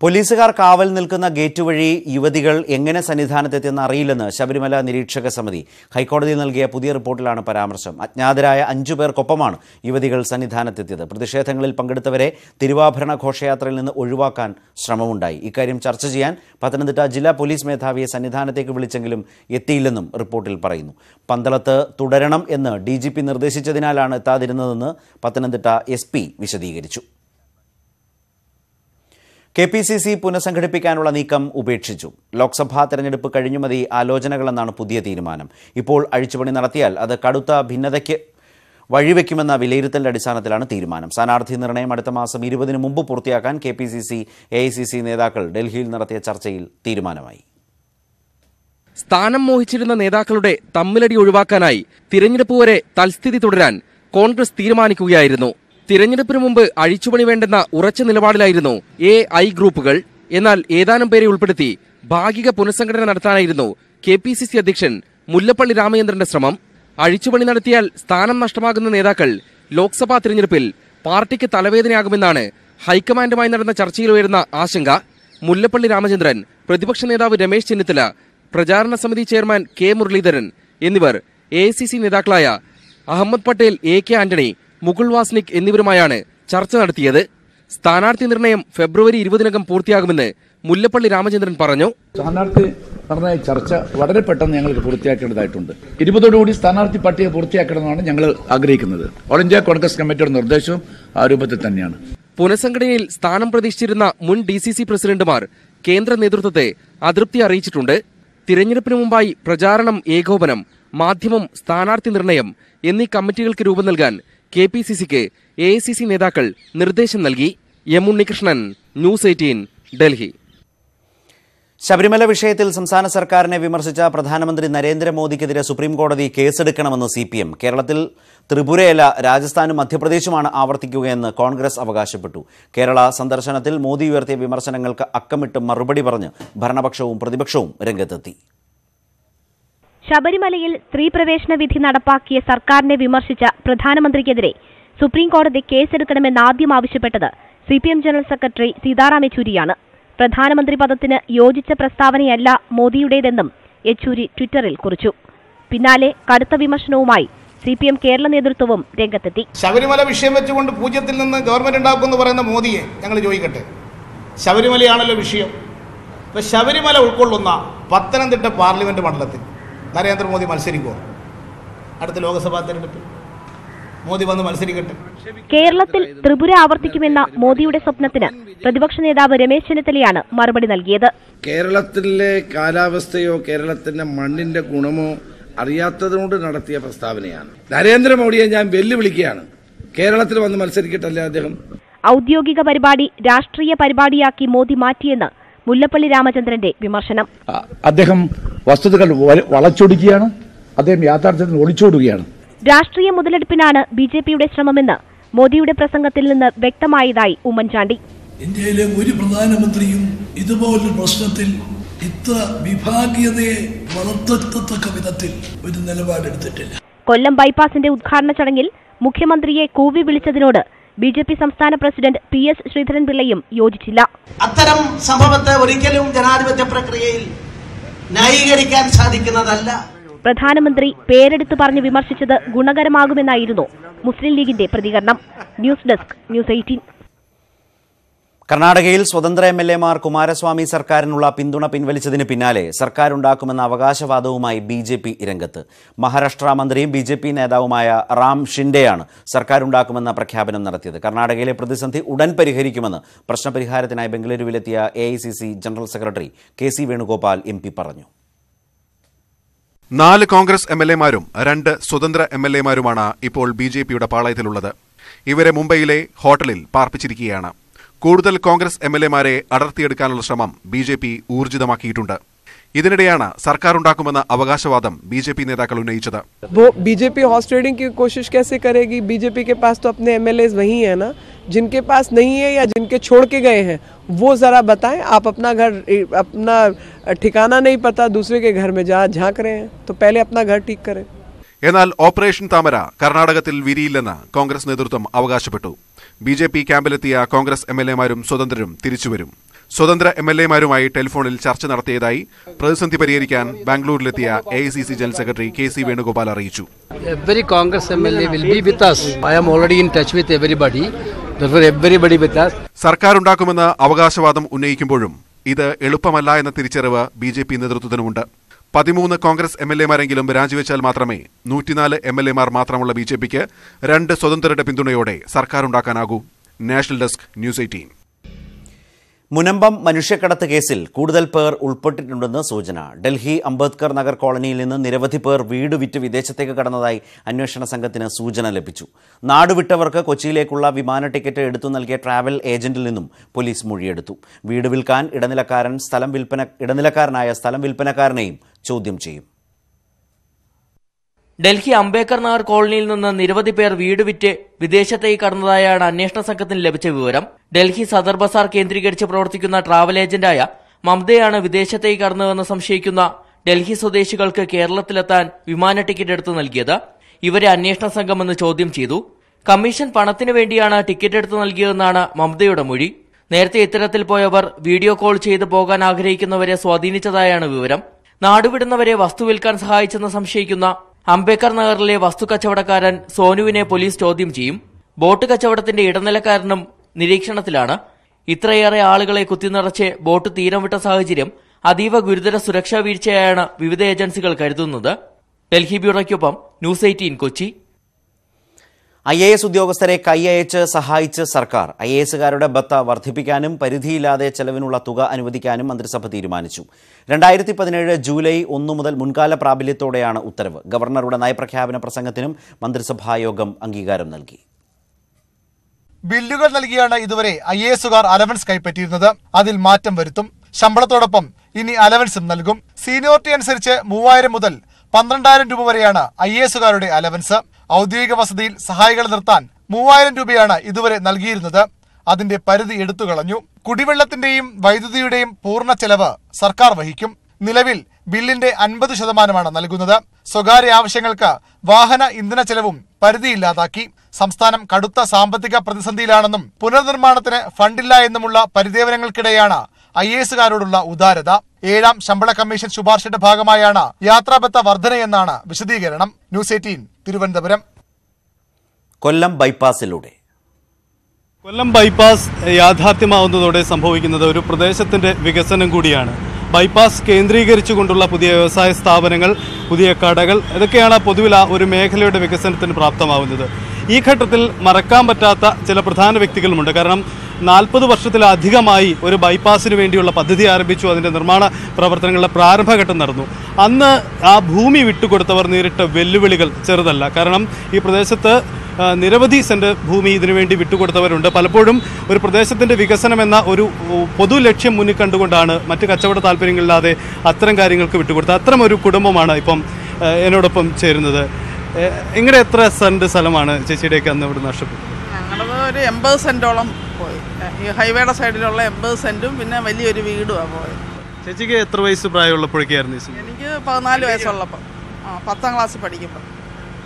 പോലീസുകാർ കാവൽ നിൽക്കുന്ന ഗേറ്റ് വഴി യുവതികൾ എങ്ങനെ സന്നിധാനത്തെത്തിയെന്ന് അറിയില്ലെന്ന് ശബരിമല നിരീക്ഷക സമിതി ഹൈക്കോടതിയിൽ നൽകിയ പുതിയ റിപ്പോർട്ടിലാണ് പരാമർശം. അജ്ഞാതരായ അഞ്ചു പേർക്കൊപ്പമാണ് യുവതികൾ സന്നിധാനത്തെത്തിയത്. പ്രതിഷേധങ്ങളിൽ പങ്കെടുത്തവരെ തിരുവാഭരണ ഘോഷയാത്രയിൽ നിന്ന് ഒഴിവാക്കാൻ ശ്രമമുണ്ടായി. ഇക്കാര്യം ചർച്ച ചെയ്യാൻ പത്തനംതിട്ട ജില്ലാ പോലീസ് മേധാവിയെ സന്നിധാനത്തേക്ക് വിളിച്ചെങ്കിലും എത്തിയില്ലെന്നും റിപ്പോർട്ടിൽ പറയുന്നു. പന്തളത്ത് തുടരണം എന്ന് ഡി നിർദ്ദേശിച്ചതിനാലാണ് എത്താതിരുന്നതെന്ന് പത്തനംതിട്ട എസ് വിശദീകരിച്ചു. കെ പി സി സി പുനഃസംഘടിപ്പിക്കാനുള്ള നീക്കം ഉപേക്ഷിച്ചു. ലോക്സഭാ തെരഞ്ഞെടുപ്പ് കഴിഞ്ഞു മതി ആലോചനകളെന്നാണ് പുതിയ തീരുമാനം. ഇപ്പോൾ അഴിച്ചുപണി നടത്തിയാൽ അത് കടുത്ത ഭിന്നതയ്ക്ക് വഴിവെക്കുമെന്ന വിലയിരുത്തലിന്റെ അടിസ്ഥാനത്തിലാണ് തീരുമാനം. സ്ഥാനാർത്ഥി നിർണയം അടുത്ത മാസം ഇരുപതിന് മുമ്പ് പൂർത്തിയാക്കാൻ K P C C A I C C നേതാക്കൾ ഡൽഹിയിൽ നടത്തിയ ചർച്ചയിൽ തീരുമാനമായി. സ്ഥാനം മോഹിച്ചിരുന്ന നേതാക്കളുടെ തമ്മിലടി ഒഴിവാക്കാനായി തിരഞ്ഞെടുപ്പ് വരെ തൽസ്ഥിതി തുടരാൻ കോൺഗ്രസ് തീരുമാനിക്കുകയായിരുന്നു. തിരഞ്ഞെടുപ്പിന് മുമ്പ് അഴിച്ചുപണി വേണ്ടെന്ന ഉറച്ച നിലപാടിലായിരുന്നു എ ഐ ഗ്രൂപ്പുകൾ. എന്നാൽ ഏതാനും പേരെ ഉൾപ്പെടുത്തി ഭാഗിക പുനഃസംഘടന നടത്താനായിരുന്നു കെ പി സി സി അധ്യക്ഷൻ മുല്ലപ്പള്ളി രാമചന്ദ്രന്റെ ശ്രമം. അഴിച്ചുപണി നടത്തിയാൽ സ്ഥാനം നഷ്ടമാകുന്ന നേതാക്കൾ ലോക്സഭാ തിരഞ്ഞെടുപ്പിൽ പാർട്ടിക്ക് തലവേദനയാകുമെന്നാണ് ഹൈക്കമാൻഡുമായി നടന്ന ചർച്ചയിൽ ഉയരുന്ന ആശങ്ക. മുല്ലപ്പള്ളി രാമചന്ദ്രൻ പ്രതിപക്ഷ നേതാവ് രമേശ് ചെന്നിത്തല പ്രചാരണ സമിതി ചെയർമാൻ കെ മുരളീധരൻ എന്നിവർ എ നേതാക്കളായ അഹമ്മദ് പട്ടേൽ എ കെ ആന്റണി മുകുൾ വാസ്നിക് എന്നിവരുമായാണ് ചർച്ച നടത്തിയത്. സ്ഥാനാർത്ഥി നിർണയം ഫെബ്രുവരി ഇരുപതിനകം പൂർത്തിയാകുമെന്ന് മുല്ലപ്പള്ളി രാമചന്ദ്രൻ പറഞ്ഞു. സ്ഥാനാർത്ഥി നിർണയ ചർച്ച വളരെ പെട്ടെന്ന് ഞങ്ങൾക്ക് പൂർത്തിയാക്കേണ്ടതായിട്ടുണ്ട്. ഇരുപതോടുകൂടി സ്ഥാനാർത്ഥി പട്ടിക പൂർത്തിയാക്കണമെന്നാണ് ഞങ്ങൾ ആഗ്രഹിക്കുന്നത്. ഓൾ ഇന്ത്യ കോൺഗ്രസ് കമ്മിറ്റിയുടെ നിർദ്ദേശവും ആ രൂപത്തിൽ തന്നെയാണ്. പുനഃസംഘടനയിൽ സ്ഥാനം പ്രതീക്ഷിച്ചിരുന്ന മുൻ ഡി സി സി പ്രസിഡന്റുമാർ കേന്ദ്ര നേതൃത്വത്തെ അതൃപ്തി അറിയിച്ചിട്ടുണ്ട്. തിരഞ്ഞെടുപ്പിന് മുമ്പായി പ്രചാരണം ഏകോപനം മാധ്യമം സ്ഥാനാർത്ഥി നിർണയം എന്നീ കമ്മിറ്റികൾക്ക് രൂപം നൽകാൻ കെ പി സി സിക്ക് എ ഐ സി സി നേതാക്കൾ നിർദ്ദേശം നൽകി. M Unnikrishnan news eighteen Delhi. Sabarimala വിഷയത്തിൽ സംസ്ഥാന സർക്കാരിനെ വിമർശിച്ച പ്രധാനമന്ത്രി നരേന്ദ്രമോദിക്കെതിരെ സുപ്രീംകോടതി കേസെടുക്കണമെന്ന് സി പി എം കേരളത്തിൽ ത്രിപുരയല്ല രാജസ്ഥാനും മധ്യപ്രദേശുമാണ് ആവർത്തിക്കുകയെന്ന് കോൺഗ്രസ് അവകാശപ്പെട്ടു. കേരള സന്ദർശനത്തിൽ മോദി ഉയർത്തിയ വിമർശനങ്ങൾക്ക് അക്കമിട്ട് മറുപടി പറഞ്ഞ് ഭരണപക്ഷവും പ്രതിപക്ഷവും രംഗത്തെത്തി. ശബരിമലയിൽ സ്ത്രീ പ്രവേശന വിധി നടപ്പാക്കിയ സർക്കാരിനെ വിമർശിച്ച പ്രധാനമന്ത്രിക്കെതിരെ സുപ്രീംകോടതി കേസെടുക്കണമെന്ന് ആദ്യം ആവശ്യപ്പെട്ടത് C P M general secretary Sitaram യെച്ചൂരിയാണ്. പ്രധാനമന്ത്രി പദത്തിന് യോജിച്ച പ്രസ്താവനയല്ല മോദിയുടേതെന്നും യെച്ചൂരി ട്വിറ്ററിൽ കുറിച്ചു. പിന്നാലെ കടുത്ത വിമർശനവുമായി സി പി എം കേരള നേതൃത്വവും രംഗത്തെത്തി. ശബരിമല വിഷയം വെച്ചുകൊണ്ട് പൂജ്യത്തിൽ നിന്ന് ഗവൺമെന്റ് ഉണ്ടാക്കുമെന്ന് പറയുന്ന മോദിയെ ഞങ്ങൾ ചോദിക്കട്ടെ. ശബരിമലയാണല്ലോ വിഷയം. ശബരിമല ഉൾക്കൊള്ളുന്ന പത്തനംതിട്ട പാർലമെന്റ് മണ്ഡലത്തിൽ നരേന്ദ്രമോദി മത്സരിക്കുമോ അടുത്ത ലോക്സഭാ തെരഞ്ഞെടുപ്പിൽ. മോദി വന്ന് മത്സരിക്കട്ടെ. കേരളത്തിൽ ത്രിപുര ആവർത്തിക്കുമെന്ന മോദിയുടെ സ്വപ്നത്തിന് പ്രതിപക്ഷ നേതാവ് രമേശ് ചെന്നിത്തലയാണ് മറുപടി നൽകിയത്. കേരളത്തിലെ കാലാവസ്ഥയോ കേരളത്തിന്റെ മണ്ണിന്റെ ഗുണമോ അറിയാത്തതുകൊണ്ട് നടത്തിയ പ്രസ്താവനയാണ്. നരേന്ദ്രമോദിയെ ഞാൻ വെല്ലുവിളിക്കുകയാണ്. കേരളത്തിൽ വന്ന് മത്സരിക്കട്ടല്ലേ അദ്ദേഹം? ഔദ്യോഗിക പരിപാടി രാഷ്ട്രീയ പരിപാടിയാക്കി മോദി മാറ്റിയെന്ന് മുല്ലപ്പള്ളി രാമചന്ദ്രന്റെ വിമർശനം. അദ്ദേഹം വസ്തുതകൾ വളച്ചൊടുക്കുകയാണ്. അദ്ദേഹം യാഥാർത്ഥ്യത്തിൽ ഒളിച്ചോടുകയാണ്. രാഷ്ട്രീയ മുതലെടുപ്പിനാണ് ബി ജെ പിയുടെ ശ്രമമെന്ന് മോദിയുടെ പ്രസംഗത്തിൽ നിന്ന് വ്യക്തമായതായി ഉമ്മൻചാണ്ടി. ഇന്ത്യയിലെ ഒരു പ്രധാനമന്ത്രിയും ഇതുപോലൊരു പ്രശ്നത്തിൽ ഇത്ര വിഭാഗീയതയെ വളർത്തത്തക്ക വിധത്തിൽ ഒരു നിലപാടെടുത്തിട്ടില്ല. കൊല്ലം ബൈപ്പാസിന്റെ ഉദ്ഘാടന ചടങ്ങിൽ മുഖ്യമന്ത്രിയെ കൂവി വിളിച്ചതിനോട് ബി ജെ പി സംസ്ഥാന പ്രസിഡന്റ് പി എസ് ശ്രീധരൻപിള്ളയും യോജിച്ചില്ല. അത്തരം സംഭവത്തെ ഒരിക്കലും ജനാധിപത്യ പ്രക്രിയയിൽ ന്യായീകരിക്കാൻ സാധിക്കുന്നതല്ല. പ്രധാനമന്ത്രി പേരെടുത്ത് പറഞ്ഞ് വിമർശിച്ചത് ഗുണകരമാകുമെന്നായിരുന്നു മുസ്ലിം ലീഗിന്റെ പ്രതികരണം. News desk news eighteen. കർണാടകയിൽ സ്വതന്ത്ര എം എൽ എമാർ കുമാരസ്വാമി സർക്കാരിനുള്ള പിന്തുണ പിൻവലിച്ചതിന് പിന്നാലെ സർക്കാർ ഉണ്ടാക്കുമെന്ന അവകാശവാദവുമായി ബി ജെ പി രംഗത്ത് മഹാരാഷ്ട്ര മന്ത്രിയും ബി ജെ പി നേതാവുമായ റാം ഷിൻഡെയാണ് സർക്കാർ ഉണ്ടാക്കുമെന്ന പ്രഖ്യാപനം നടത്തിയത്. കർണാടകയിലെ പ്രതിസന്ധി ഉടൻ പരിഹരിക്കുമെന്ന് പ്രശ്നപരിഹാരത്തിനായി ബംഗളൂരുവിലെത്തിയ A general secretary K C Venugopal M പറഞ്ഞു. നാല് കോൺഗ്രസ് എം എൽ എമാരും രണ്ട് സ്വതന്ത്ര എം എൽ എമാരുമാണ് ഇപ്പോൾ ബി ജെ പിയുടെ പാളയത്തിലുള്ളത്. ഇവരെ മുംബൈയിലെ ഹോട്ടലിൽ പാർപ്പിച്ചിരിക്കുകയാണ്. കൂടുതൽ കോൺഗ്രസ് എം എൽ എമാരെ അടർത്തിയെടുക്കാനുള്ള ശ്രമം ബി ജെ പി ഊർജിതമാക്കിയിട്ടുണ്ട് ഇതിനിടെയാണ് സർക്കാർ ഉണ്ടാക്കുമെന്ന അവകാശവാദം ബി ജെ പി നേതാക്കൾ ഉന്നയിച്ചത് वो बीजेपी हॉर्स ट्रेडिंग की कोशिश कैसे करेगी बीजेपी के पास तो अपने एमएलए वही है ना जिनके पास नहीं है या जिनके छोड़ के गए हैं वो जरा बताएं आप अपना घर अपना ठिकाना नहीं पता दूसरे के घर में जा झांक रहे हैं तो पहले अपना घर ठीक करें എന്നാൽ ഓപ്പറേഷൻ താമര കർണാടകത്തിൽ വിരിയില്ലെന്ന് കോൺഗ്രസ് നേതൃത്വം അവകാശപ്പെട്ടു ബി ജെ പി ക്യാമ്പിലെത്തിയ കോൺഗ്രസ് എം എൽ എമാരും സ്വതന്ത്രരും തിരിച്ചുവരും സ്വതന്ത്ര എം എൽ എമാരുമായി ടെലിഫോണിൽ ചർച്ച നടത്തിയതായി പ്രതിസന്ധി പരിഹരിക്കാൻ ബാംഗ്ലൂരിലെത്തിയ A I C C general secretary K C Venugopal അറിയിച്ചു Congress MLA will be with. I am already in touch with everybody. Therefore, everybody with us. സർക്കാരുണ്ടാക്കുമെന്ന് അവകാശവാദം ഉന്നയിക്കുമ്പോഴും ഇത് എളുപ്പമല്ല എന്ന തിരിച്ചറിവ് ബി ജെ പി നേതൃത്വത്തിനുമുണ്ട് പതിമൂന്ന് കോൺഗ്രസ് എം എൽ എമാരെങ്കിലും രാജിവെച്ചാൽ മാത്രമേ നൂറ്റിനാല് എം എൽ എമാർ മാത്രമുള്ള ബി ജെ പിക്ക് രണ്ട് സ്വതന്ത്രരുടെ പിന്തുണയോടെ സർക്കാരുണ്ടാക്കാനാകൂ. National desk news eighteen. Munambam മനുഷ്യക്കടത്ത് കേസിൽ കൂടുതൽ പേർ ഉൾപ്പെട്ടിട്ടുണ്ടെന്ന് സൂചന. ഡൽഹി അംബേദ്കർ നഗർ കോളനിയിൽ നിന്ന് നിരവധി പേർ വീട് വിറ്റ് വിദേശത്തേക്ക് കടന്നതായി അന്വേഷണ സംഘത്തിന് സൂചന ലഭിച്ചു. നാടുവിട്ടവർക്ക് കൊച്ചിയിലേക്കുള്ള വിമാന ടിക്കറ്റ് എടുത്തു നൽകിയ ട്രാവൽ ഏജന്റിൽ നിന്നും പോലീസ് മൊഴിയെടുത്തു. വീട് വിൽക്കാൻ ഇടനിലക്കാരൻ സ്ഥലം വിൽപ്പന ഇടനിലക്കാരനായ സ്ഥലം വിൽപ്പനക്കാരനെയും ചോദ്യം ചെയ്യും. ഡൽഹി അംബേദ്കർ നഗർ കോളനിയിൽ നിന്ന് നിരവധി പേർ വീട് വിറ്റ് വിദേശത്തേക്ക് കടന്നതായാണ് അന്വേഷണ സംഘത്തിന് ലഭിച്ച വിവരം. ഡൽഹി സദർ ബസാർ കേന്ദ്രീകരിച്ച് പ്രവർത്തിക്കുന്ന ട്രാവൽ ഏജന്റായ മമതയാണ് വിദേശത്തേക്ക് കടന്നുവെന്ന് സംശയിക്കുന്ന ഡൽഹി സ്വദേശികൾക്ക് കേരളത്തിലെത്താൻ വിമാന ടിക്കറ്റ് എടുത്തു നൽകിയത്. ഇവരെ അന്വേഷണ സംഘം എന്ന് ചോദ്യം ചെയ്തു. കമ്മീഷൻ പണത്തിനു വേണ്ടിയാണ് ടിക്കറ്റ് എടുത്തു നൽകിയതെന്നാണ് മമതയുടെ മൊഴി. നേരത്തെ ഇത്തരത്തിൽ പോയവർ വീഡിയോ കോൾ ചെയ്ത് പോകാൻ ആഗ്രഹിക്കുന്നവരെ സ്വാധീനിച്ചതായാണ് വിവരം. നാടുവിടുന്നവരെ വസ്തു വിൽക്കാൻ സഹായിച്ചെന്ന് സംശയിക്കുന്ന അംബേദ്കർ നഗറിലെ വസ്തു കച്ചവടക്കാരൻ സോനുവിനെ പോലീസ് ചോദ്യം ചെയ്യും. ബോട്ട് കച്ചവടത്തിന്റെ ഇടനിലക്കാരനും നിരീക്ഷണത്തിലാണ്. ഇത്രയേറെ ആളുകളെ കുത്തിനിറച്ച് ബോട്ട് തീരം വിട്ട സാഹചര്യം അതീവ ഗുരുതര സുരക്ഷാ വീഴ്ചയായാണ് വിവിധ ഏജൻസികൾ കരുതുന്നത്. Delhi ബ്യൂറോയ്ക്കൊപ്പം news eighteen Kochi. I A S ഉദ്യോഗസ്ഥരെ കൈയയച്ച് സഹായിച്ച് സർക്കാർ. ഐ എ എസുകാരുടെ ബത്ത വർദ്ധിപ്പിക്കാനും പരിധിയില്ലാതെ ചെലവിനുള്ള തുക അനുവദിക്കാനും മന്ത്രിസഭ തീരുമാനിച്ചു. രണ്ടായിരത്തി പതിനേഴ് ജൂലൈ ഒന്നു മുതൽ മുൻകാല പ്രാബല്യത്തോടെയാണ് ഉത്തരവ്. ഗവർണറുടെ നയപ്രഖ്യാപന പ്രസംഗത്തിനും മന്ത്രിസഭായോഗം അംഗീകാരം നൽകി. ബില്ലുകൾ നൽകിയാണ് ഇതുവരെ ഐ എ എസുകാർ അലവൻസ് കൈപ്പറ്റിയിരുന്നത്. അതിൽ മാറ്റം വരുത്തും. ശമ്പളത്തോടൊപ്പം ഇനി അലവൻസും നൽകും. സീനിയോറിറ്റി അനുസരിച്ച് മൂവായിരം മുതൽ പന്ത്രണ്ടായിരം രൂപ വരെയാണ് ഐ എസുകാരുടെ അലവൻസ്. ഔദ്യോഗിക വസതിയിൽ സഹായികളെ നിർത്താൻ മൂവായിരം രൂപയാണ് ഇതുവരെ നൽകിയിരുന്നത്. അതിന്റെ പരിധി എടുത്തുകളഞ്ഞു കുടിവെള്ളത്തിന്റെയും വൈദ്യുതിയുടെയും പൂർണ ചെലവ് സർക്കാർ വഹിക്കും. നിലവിൽ ബില്ലിന്റെ അൻപത് ശതമാനമാണ് നൽകുന്നത്. സ്വകാര്യ ആവശ്യങ്ങൾക്ക് വാഹന ഇന്ധന ചെലവും പരിധിയില്ലാതാക്കി. സംസ്ഥാനം കടുത്ത സാമ്പത്തിക പ്രതിസന്ധിയിലാണെന്നും പുനർനിർമ്മാണത്തിന് ഫണ്ടില്ല എന്നുമുള്ള പരിദേവനങ്ങൾക്കിടെയാണ് ഐ എസുകാരോടുള്ള ഉദാരത. ഏഴാം ശമ്പള കമ്മീഷൻ ശുപാർശയുടെ ഭാഗമായാണ് യാത്രാബത്ത വർധനയെന്നാണ് വിശദീകരണം. News eighteen. തിരുവനന്തപുരം. കൊല്ലം ബൈപ്പാസിലൂടെ. കൊല്ലം ബൈപ്പാസ് യാഥാർത്ഥ്യമാവുന്നതോടെ സംഭവിക്കുന്നത് ഒരു പ്രദേശത്തിന്റെ വികസനം കൂടിയാണ്. ബൈപ്പാസ് കേന്ദ്രീകരിച്ചുകൊണ്ടുള്ള പുതിയ വ്യവസായ സ്ഥാപനങ്ങൾ പുതിയ കടകൾ ഇതൊക്കെയാണ് പൊതുവിൽ ആ ഒരു മേഖലയുടെ വികസനത്തിന് പ്രാപ്തമാവുന്നത്. ഈ ഘട്ടത്തിൽ മറക്കാൻ പറ്റാത്ത ചില പ്രധാന വ്യക്തികളുമുണ്ട്. കാരണം നാൽപ്പത് വർഷത്തിലധികമായി ഒരു ബൈപ്പാസിന് വേണ്ടിയുള്ള പദ്ധതി ആരംഭിച്ചു. അതിന്റെ നിർമ്മാണ പ്രവർത്തനങ്ങളുടെ പ്രാരംഭഘട്ടം നടന്നു. അന്ന് ആ ഭൂമി വിട്ടുകൊടുത്തവർ നേരിട്ട വെല്ലുവിളികൾ ചെറുതല്ല. കാരണം ഈ പ്രദേശത്ത് നിരവധി സെന്റ് ഭൂമി ഇതിനുവേണ്ടി വിട്ടുകൊടുത്തവരുണ്ട്. പലപ്പോഴും ഒരു പ്രദേശത്തിന്റെ വികസനം എന്ന ഒരു പൊതു ലക്ഷ്യം മുന്നിൽ കണ്ടുകൊണ്ടാണ് മറ്റ് കച്ചവട താല്പര്യങ്ങളില്ലാതെ അത്തരം കാര്യങ്ങൾക്ക് വിട്ടുകൊടുത്തത്. അത്തരം ഒരു കുടുംബമാണ് ഇപ്പം എന്നോടൊപ്പം ചേരുന്നത്. ഇങ്ങനെ എത്ര സെന്റ് സ്ഥലമാണ് ചേച്ചിയുടെയൊക്കെ അന്ന് ഇവിടെ നഷ്ടപ്പെട്ടു ഞങ്ങളത് ഒരു എൺപത് സെന്റോളം പോയി. ഈ ഹൈവേയുടെ സൈഡിലുള്ള എൺപത് സെന്റും പിന്നെ വലിയൊരു വീടുമാണ് പോയത്. ചേച്ചിക്ക് എത്ര വയസ്സ് പ്രായമുള്ളപ്പോഴേക്കായിരുന്നു? എനിക്ക് പതിനാല് വയസ്സുള്ളപ്പോൾ ആ പത്താം ക്ലാസ്സിൽ പഠിക്കുമ്പോൾ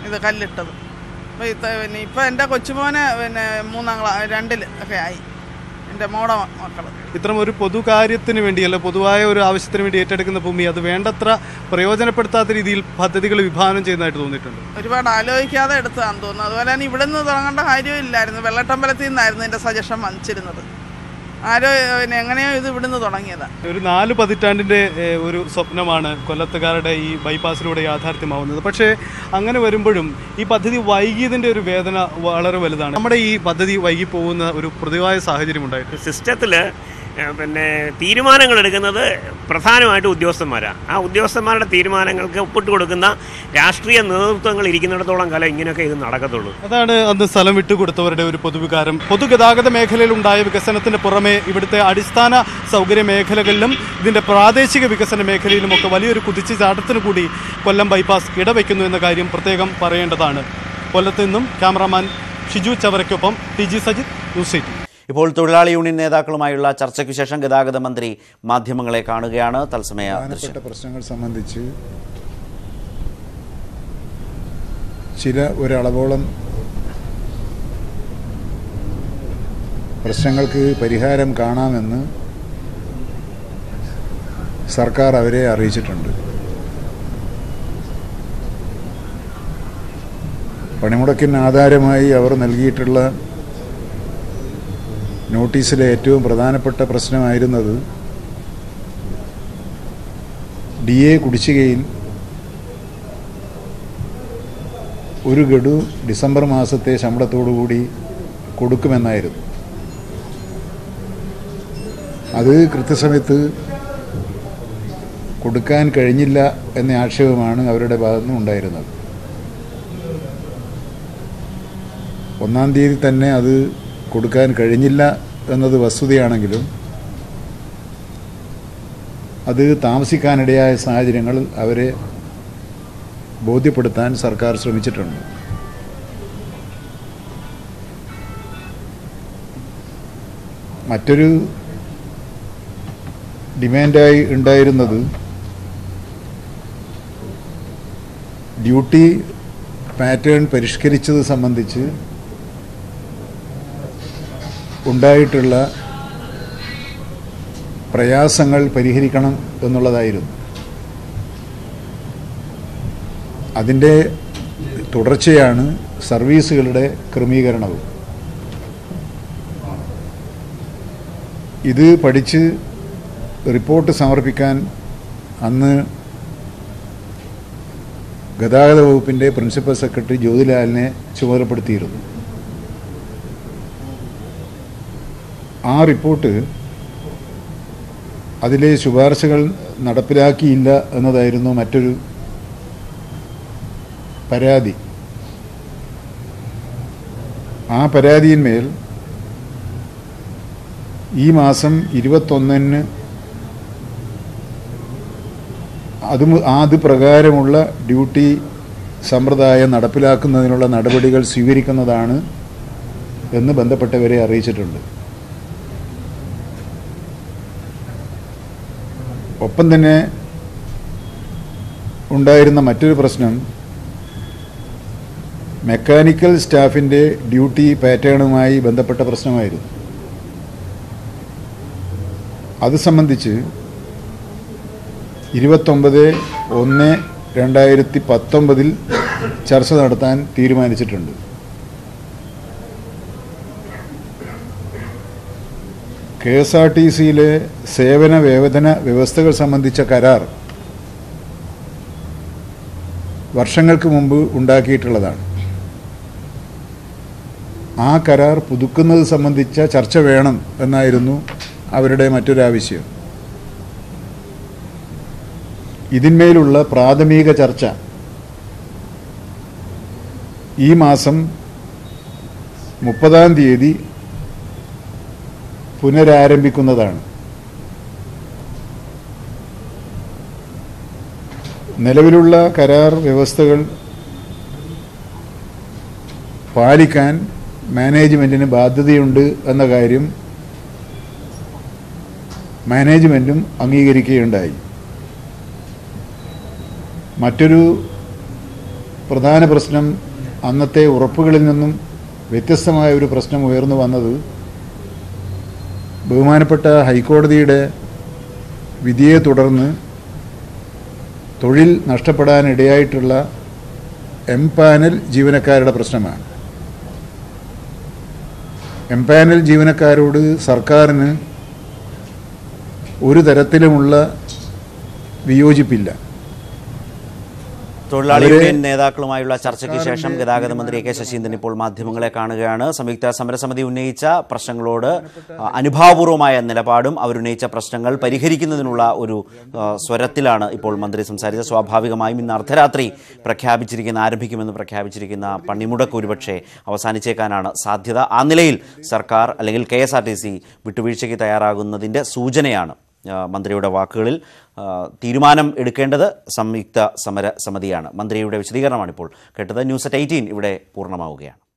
ഇത് കല്ലിട്ടത്. അപ്പോൾ ഇപ്പം എന്റെ കൊച്ചുമോനെ പിന്നെ മൂന്നാം ക്ലാ രണ്ടിൽ ഒക്കെ ആയി. എന്റെ മോടെ മക്കൾ ഇത്തരം ഒരു പൊതു കാര്യത്തിന് വേണ്ടി അല്ല പൊതുവായ ഒരു ആവശ്യത്തിന് വേണ്ടി ഏറ്റെടുക്കുന്ന ഭൂമി അത് വേണ്ടത്ര പ്രയോജനപ്പെടുത്താത്ത രീതിയിൽ പദ്ധതികൾ വിഭാവനം ചെയ്യുന്നതായിട്ട് തോന്നിയിട്ടുണ്ട്. ഒരുപാട് ആലോചിക്കാതെ എടുത്താന്ന് തോന്നുന്നു. അതുപോലെ തന്നെ ഇവിടെ നിന്ന് തുടങ്ങേണ്ട കാര്യമില്ലായിരുന്നു. വെള്ളട്ടമ്പലത്തിൽ നിന്നായിരുന്നു എന്റെ സജഷൻ വന്നിച്ചിരുന്നത്. ആരോ പിന്നെ എങ്ങനെയോ ഇത് ഇവിടുന്ന് തുടങ്ങിയത്. ഒരു നാല് പതിറ്റാണ്ടിന്റെ ഒരു സ്വപ്നമാണ് കൊല്ലത്തുകാരുടെ ഈ ബൈപ്പാസിലൂടെ യാഥാർത്ഥ്യമാവുന്നത്. പക്ഷേ അങ്ങനെ വരുമ്പോഴും ഈ പദ്ധതി വൈകിയതിന്റെ ഒരു വേദന വളരെ വലുതാണ്. നമ്മുടെ ഈ പദ്ധതി വൈകി പോകുന്ന ഒരു പ്രതിവായ സാഹചര്യം ഉണ്ടായിട്ട് സിസ്റ്റത്തിൽ പിന്നെ തീരുമാനങ്ങൾ എടുക്കുന്നത് പ്രധാനമായിട്ട് ഉദ്യോഗസ്ഥന്മാരാണ് ആ ഉദ്യോഗസ്ഥന്മാരുടെ തീരുമാനങ്ങൾക്ക് ഒപ്പിട്ട് കൊടുക്കുന്ന രാഷ്ട്രീയ നേതൃത്വങ്ങൾ ഇരിക്കുന്നിടത്തോളം കാലം ഇങ്ങനെയൊക്കെ ഇത് നടക്കത്തുള്ളൂ. അതാണ് അന്ന് സ്ഥലം വിട്ടുകൊടുത്തവരുടെ ഒരു പൊതുവികാരം. പൊതുഗതാഗത മേഖലയിൽ ഉണ്ടായ വികസനത്തിന് പുറമെ ഇവിടുത്തെ അടിസ്ഥാന സൗകര്യ മേഖലകളിലും ഇതിന്റെ പ്രാദേശിക വികസന മേഖലയിലും ഒക്കെ വലിയൊരു കുതിച്ചു കുതിച്ചുചാട്ടത്തിന് കൂടി കൊല്ലം ബൈപ്പാസ് ഇടവെക്കുന്നു എന്ന കാര്യം പ്രത്യേകം പറയേണ്ടതാണ്. കൊല്ലത്ത് നിന്നും cameraman Shiju ചവരയ്ക്കൊപ്പം T G Sajith news eighteen. ഇപ്പോൾ തൊഴിലാളി യൂണിയൻ നേതാക്കളുമായുള്ള ചർച്ചയ്ക്ക് ശേഷം ഗതാഗത മന്ത്രി മാധ്യമങ്ങളെ കാണുകയാണ്. തത്സമയ പ്രശ്നങ്ങൾ സംബന്ധിച്ച് ചില ഒരളവോളം പ്രശ്നങ്ങൾക്ക് പരിഹാരം കാണാമെന്ന് സർക്കാർ അവരെ അറിയിച്ചിട്ടുണ്ട്. പണിമുടക്കിന് ആധാരമായി അവർ നൽകിയിട്ടുള്ള നോട്ടീസിലെ ഏറ്റവും പ്രധാനപ്പെട്ട പ്രശ്നമായിരുന്നത് ഡി എ കുടിശ്ശികയിൽ ഒരു ഗഡു ഡിസംബർ മാസത്തെ ശമ്പളത്തോടുകൂടി കൊടുക്കുമെന്നായിരുന്നു. അത് കൃത്യസമയത്ത് കൊടുക്കാൻ കഴിഞ്ഞില്ല എന്ന ആക്ഷേപമാണ് അവരുടെ ഭാഗത്തുനിന്ന് ഉണ്ടായിരുന്നത്. ഒന്നാം തീയതി തന്നെ അത് കൊടുക്കാൻ കഴിഞ്ഞില്ല എന്നത് വസ്തുതയാണെങ്കിലും അത് താമസിക്കാനിടയായ സാഹചര്യങ്ങൾ അവരെ ബോധ്യപ്പെടുത്താൻ സർക്കാർ ശ്രമിച്ചിട്ടുണ്ട്. മറ്റൊരു ഡിമാൻഡായി ഉണ്ടായിരുന്നത് ഡ്യൂട്ടി പാറ്റേൺ പരിഷ്കരിച്ചത് സംബന്ധിച്ച് ഉണ്ടായിട്ടുള്ള പ്രയാസങ്ങൾ പരിഹരിക്കണം എന്നുള്ളതായിരുന്നു. അതിന്റെ തുടർച്ചയാണ് സർവീസുകളുടെ ക്രമീകരണവും. ഇത് പഠിച്ച് റിപ്പോർട്ട് സമർപ്പിക്കാൻ അന്ന് ഗതാഗത വകുപ്പിന്റെ പ്രിൻസിപ്പൽ സെക്രട്ടറി ജ്യോതിലാലിനെ ചുമതലപ്പെടുത്തിയിരുന്നു. ആ റിപ്പോർട്ട് അതിലെ ശുപാർശകൾ നടപ്പിലാക്കിയില്ല എന്നതായിരുന്നു മറ്റൊരു പരാതി. ആ പരാതിയിന്മേൽ ഈ മാസം ഇരുപത്തൊന്നിന് അത് അത് പ്രകാരമുള്ള ഡ്യൂട്ടി സമ്പ്രദായം നടപ്പിലാക്കുന്നതിനുള്ള നടപടികൾ സ്വീകരിക്കുന്നതാണ് എന്ന് ബന്ധപ്പെട്ടവരെ അറിയിച്ചിട്ടുണ്ട്. ഒപ്പം തന്നെ ഉണ്ടായിരുന്ന മറ്റൊരു പ്രശ്നം മെക്കാനിക്കൽ സ്റ്റാഫിന്റെ ഡ്യൂട്ടി പാറ്റേണുമായി ബന്ധപ്പെട്ട പ്രശ്നമായിരുന്നു. അത് സംബന്ധിച്ച് ഇരുപത്തൊമ്പത് ഒന്ന് രണ്ടായിരത്തി പത്തൊമ്പതിൽ ചർച്ച നടത്താൻ തീരുമാനിച്ചിട്ടുണ്ട്. കെ എസ് ആർ ടി സിയിലെ സേവന വേതന വ്യവസ്ഥകൾ സംബന്ധിച്ച കരാർ വർഷങ്ങൾക്ക് മുമ്പ് ഉണ്ടാക്കിയിട്ടുള്ളതാണ്. ആ കരാർ പുതുക്കുന്നത് സംബന്ധിച്ച ചർച്ച വേണം എന്നായിരുന്നു അവരുടെ മറ്റൊരാവശ്യം ഇതിന്മേലുള്ള പ്രാഥമിക ചർച്ച ഈ മാസം മുപ്പതാം തീയതി പുനരാരംഭിക്കുന്നതാണ്. നിലവിലുള്ള കരാർ വ്യവസ്ഥകൾ പാലിക്കാൻ മാനേജ്മെന്റിന് ബാധ്യതയുണ്ട് എന്ന കാര്യം മാനേജ്മെന്റും അംഗീകരിക്കുകയുണ്ടായി. മറ്റൊരു പ്രധാന പ്രശ്നം അന്നത്തെ ഉറപ്പുകളിൽ നിന്നും വ്യത്യസ്തമായ ഒരു പ്രശ്നം ഉയർന്നു വന്നത് ബഹുമാനപ്പെട്ട ഹൈക്കോടതിയുടെ വിധിയെ തുടർന്ന് തൊഴിൽ നഷ്ടപ്പെടാനിടയായിട്ടുള്ള എം പാനൽ ജീവനക്കാരുടെ പ്രശ്നമാണ്. എം പാനൽ ജീവനക്കാരോട് സർക്കാരിന് ഒരു തരത്തിലുമുള്ള വിയോജിപ്പില്ല. തൊഴിലാളി യൂണിയൻ നേതാക്കളുമായുള്ള ചർച്ചയ്ക്ക് ശേഷം ഗതാഗത മന്ത്രി എ കെ ശശീന്ദ്രൻ ഇപ്പോൾ മാധ്യമങ്ങളെ കാണുകയാണ്. സംയുക്ത സമരസമിതി ഉന്നയിച്ച പ്രശ്നങ്ങളോട് അനുഭാവപൂർവമായ നിലപാടും അവരുന്നയിച്ച പ്രശ്നങ്ങൾ പരിഹരിക്കുന്നതിനുള്ള ഒരു സ്വരത്തിലാണ് ഇപ്പോൾ മന്ത്രി സംസാരിച്ചത്. സ്വാഭാവികമായും ഇന്ന് അർദ്ധരാത്രി പ്രഖ്യാപിച്ചിരിക്കുന്ന ആരംഭിക്കുമെന്ന് പ്രഖ്യാപിച്ചിരിക്കുന്ന പണിമുടക്ക് ഒരുപക്ഷെ അവസാനിച്ചേക്കാനാണ് സാധ്യത. ആ നിലയിൽ സർക്കാർ അല്ലെങ്കിൽ K S R T C വിട്ടുവീഴ്ചയ്ക്ക് തയ്യാറാകുന്നതിന്റെ സൂചനയാണ്. മന്ത്രിയുടെ വാക്കുകളിൽ തീരുമാനം എടുക്കേണ്ടത് സംയുക്ത സമര സമിതിയാണ്. മന്ത്രിയുടെ വിശദീകരണമാണ് ഇപ്പോൾ കേട്ടത്. ന്യൂസ് അറ്റ് എയ്റ്റീൻ ഇവിടെ പൂർണമാവുകയാണ്.